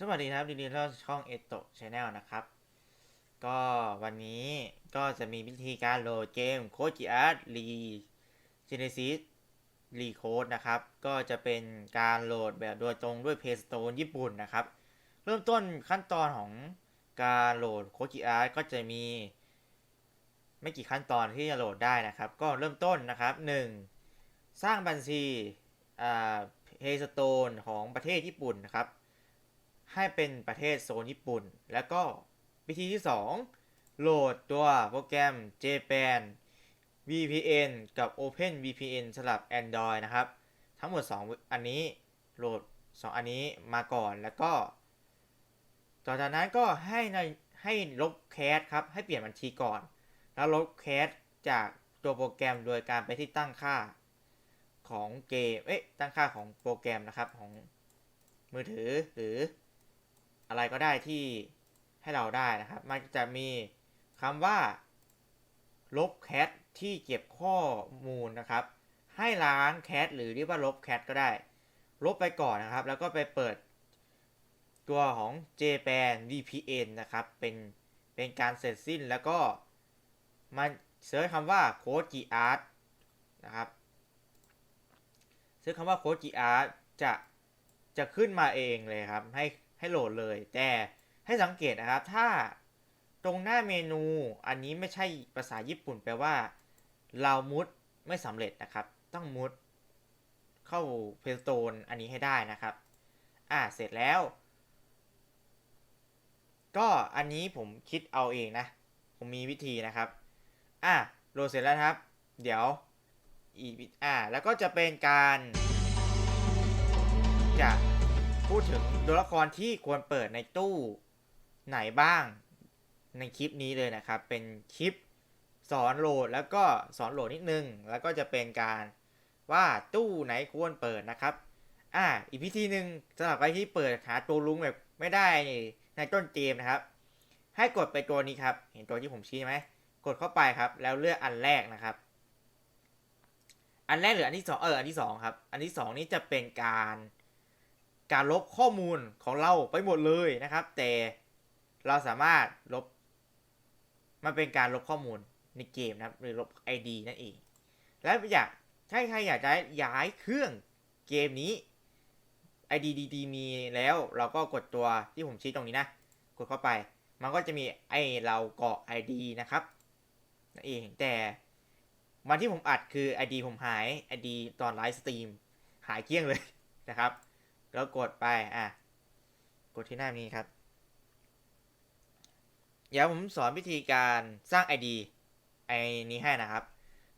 สวัสดีครับดีดีเราช่องเอโตชาแนลนะครับ ก็วันนี้ก็จะมีวิธีการโหลดเกมโคจิอาร์รีเจเนซิสรีโคดนะครับ ก็จะเป็นการโหลดแบบโดยตรงด้วย p พ a y Store ญี่ปุ่นนะครับ เริ่มต้นขั้นตอนของการโหลดโคจิอาร์ก็จะมี ไม่กี่ขั้นตอนที่จะโหลดได้นะครับ ก็เริ่มต้นนะครับ 1. สร้างบัญชีอ่า p พ a y Store ของประเทศญี่ปุ่นนะครับ ให้เป็นประเทศโซนญี่ปุ่น แล้วก็วิธีที่ 2 โหลดตัวโปรแกรม JPAN VPN กับ Open VPN สำหรับ Android นะครับ ทั้งหมด 2 อันนี้โหลด 2 อันนี้มาก่อนแล้วก็ต่อจากนั้นก็ให้ในให้ลบแคสครับ ให้เปลี่ยนบัญชีก่อน แล้วลบแคสจากตัวโปรแกรมโดยการไปที่ตั้งค่าของเกม เอ๊ะ ตั้งค่าของโปรแกรมนะครับของมือถือหรือ อะไรก็ได้ที่ให้เราได้นะครับ มันจะมีคำว่า ลบแคทที่เก็บข้อมูลนะครับ ให้ล้างแคทหรือเรียกว่าลบแคทก็ได้ ลบไปก่อนนะครับ แล้วก็ไปเปิดตัวของ JPAN VPN นะครับ เป็นเป็นการเสร็จสิ้นแล้วก็มันเสิร์ชคำว่า Code Art นะครับเสิร์ชคำว่า Code Art จะจะขึ้นมาเองเลยครับ ให้ ให้โหลดเลย แต่ให้สังเกตนะครับ ถ้าตรงหน้าเมนูอันนี้ไม่ใช่ภาษาญี่ปุ่นแปลว่า เรามุดไม่สำเร็จนะครับ ต้องมุดเข้าเพลสโตนอันนี้ให้ได้นะครับ อ่าเสร็จแล้ว ก็อันนี้ผมคิดเอาเองนะ ผมมีวิธีนะครับ อะโหลดเสร็จแล้วครับ เดี๋ยวอีอ่าแล้วก็จะเป็นการจะ พูดถึงตัวละครที่ควรเปิดในตู้ไหนบ้าง ในคลิปนี้เลยนะครับ เป็นคลิปสอนโหลดแล้วก็สอนโหลดนิดนึง แล้วก็จะเป็นการว่าตู้ไหนควรเปิดนะครับ อ่า อีกวิธีหนึ่งสำหรับใครที่เปิดหาตัวลุงแบบไม่ได้ในต้นเกมนะครับ ให้กดไปตัวนี้ครับ เห็นตัวที่ผมชี้ไหม กดเข้าไปครับ แล้วเลือกอันแรกนะครับ อันแรกหรืออันที่สองเออ อันที่สองครับ อันที่สองนี้จะเป็นการ การลบข้อมูลของเราไปหมดเลยนะครับ แต่เราสามารถลบ มันเป็นการลบข้อมูลในเกมนะครับ หรือลบ ID นั่นเอง แล้วอยากถ้าใครอยากจะย้ายเครื่องเกมนี้ ID ดีๆมีแล้วเราก็กดตัวที่ผมชี้ตรงนี้นะ กดเข้าไป มันก็จะมีไอเราเกาะ ID นะครับนั่นเองแต่วันที่ผมอัดคือ ID ผมหาย ID ตอนไลฟ์สตรีมหายเกลี้ยงเลยนะครับ แล้วกดไปอะกดที่หน้านี้ครับ เดี๋ยวผมสอนวิธีการสร้าง ID ไอนี้ให้นะครับ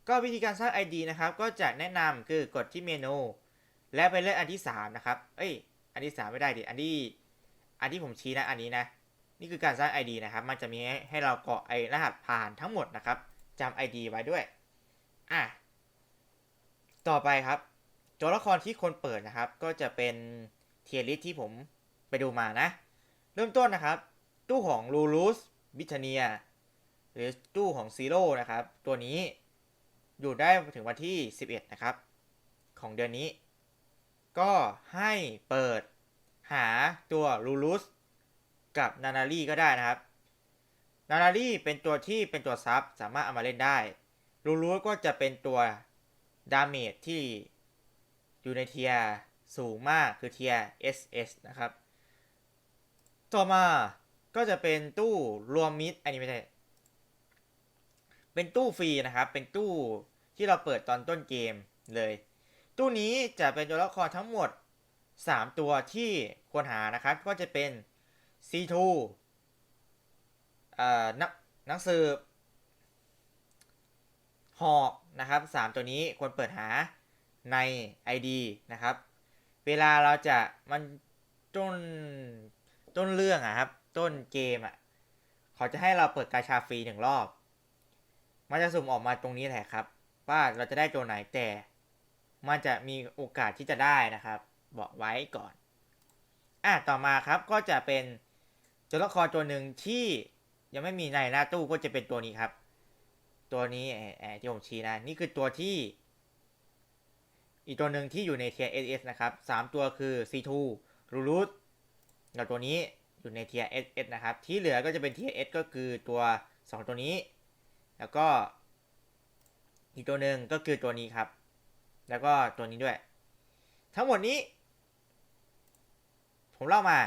ก็วิธีการสร้าง ID นะครับ ก็จะแนะนำคือกดที่เมนู และไปเลือกอันที่ 3 นะครับ เอ้ย อันที่ 3 ไม่ได้ดิ อันที่ อันที่ผมชี้นะ อันนี้นะ นี่คือการสร้าง ID นะครับ มันจะมีให้ให้เรากรอกไอรหัสผ่านทั้งหมดนะครับจำ ID ไว้ด้วย อะ ต่อไปครับ ตัวละครที่คนเปิดนะครับ ก็จะเป็นเทียริสที่ผมไปดูมานะ เริ่มต้นนะครับ ตู้ของลูลูสบิทเนียหรือตู้ของซีโร่นะครับ ตัวนี้อยู่ได้ถึงวันที่ 11 นะครับ ของเดือนนี้ ก็ให้เปิดหาตัวลูลูสกับนานารีก็ได้นะครับ นานารีเป็นตัวที่เป็นตัวซับสามารถเอามาเล่นได้ ลูลูสก็จะเป็นตัวดาเมจที่ อยู่ในเทียสูงมากคือเทียร์ SS นะครับ ต่อมาก็จะเป็นตู้รวมมิตรอันนี้ไม่ใช่ เป็นตู้ฟรีนะครับ เป็นตู้ที่เราเปิดตอนต้นเกมเลย ตู้นี้จะเป็นตัวละครทั้งหมด 3 ตัวที่ควรหานะครับ ก็จะเป็น C2 เอ่อนักนักสืบหอกนะครับ 3 ตัวนี้ควรเปิดหา ใน ID นะครับ เวลาเราจะมันต้นต้นเรื่องอะครับ ต้นเกมอะเขาจะให้เราเปิดกาชาฟรีหนึ่งรอบ มันจะสุ่มออกมาตรงนี้แหละครับ ว่าเราจะได้ตัวไหนแต่ มันจะมีโอกาสที่จะได้นะครับ บอกไว้ก่อน อะต่อมาครับก็จะเป็นตัวละครตัวหนึ่งที่ยังไม่มีในหน้าตู้ก็จะเป็นตัวนี้ครับ ตัวนี้แอบแอบที่ผมชี้นะ นี่คือตัวที่ อีกตัวหนึ่งที่อยู่ในเทียร์ SS นะครับสามตัวคือ C2 รูรูทกับตัวนี้อยู่ในเทีย SS นะครับ ที่เหลือก็จะเป็นเทีย S ก็คือตัว 2 ตัวนี้ แล้วก็ อีกตัวหนึ่งก็คือตัวนี้ครับ แล้วก็ตัวนี้ด้วย ทั้งหมดนี้ ผมเล่ามา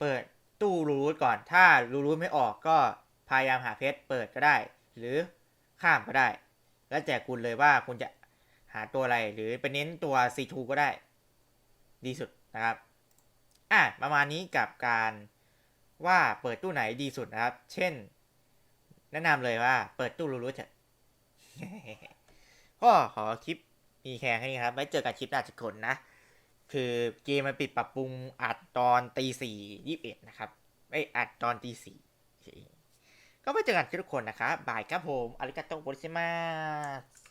เปิดตู้รูรูทก่อน ถ้ารูรูทไม่ออกก็พยายามหาเพชรเปิดก็ได้ หรือข้ามก็ได้ แล้วแต่คุณเลยว่าคุณจะ หาตัวอะไรหรือไปเน้นตัว C2 ก็ได้ ดีสุดนะครับ อะประมาณนี้กับการว่าเปิดตู้ไหนดีสุดนะครับ เช่น แนะนำเลยว่าเปิดตู้รูรูเถอะก็ขอคลิปมีแค่แค่นี้ครับ ไว้เจอกันคลิปหน้าทุกคนนะ คือเกมมันปิดปรับปรุงอัดตอนตีสี่ยี่สิบเอ็ดนะครับไออัดตอนตีสี่ก็ไว้เจอกันทุกคนนะครับบายครับผมอาริกาโตโบริเซมาส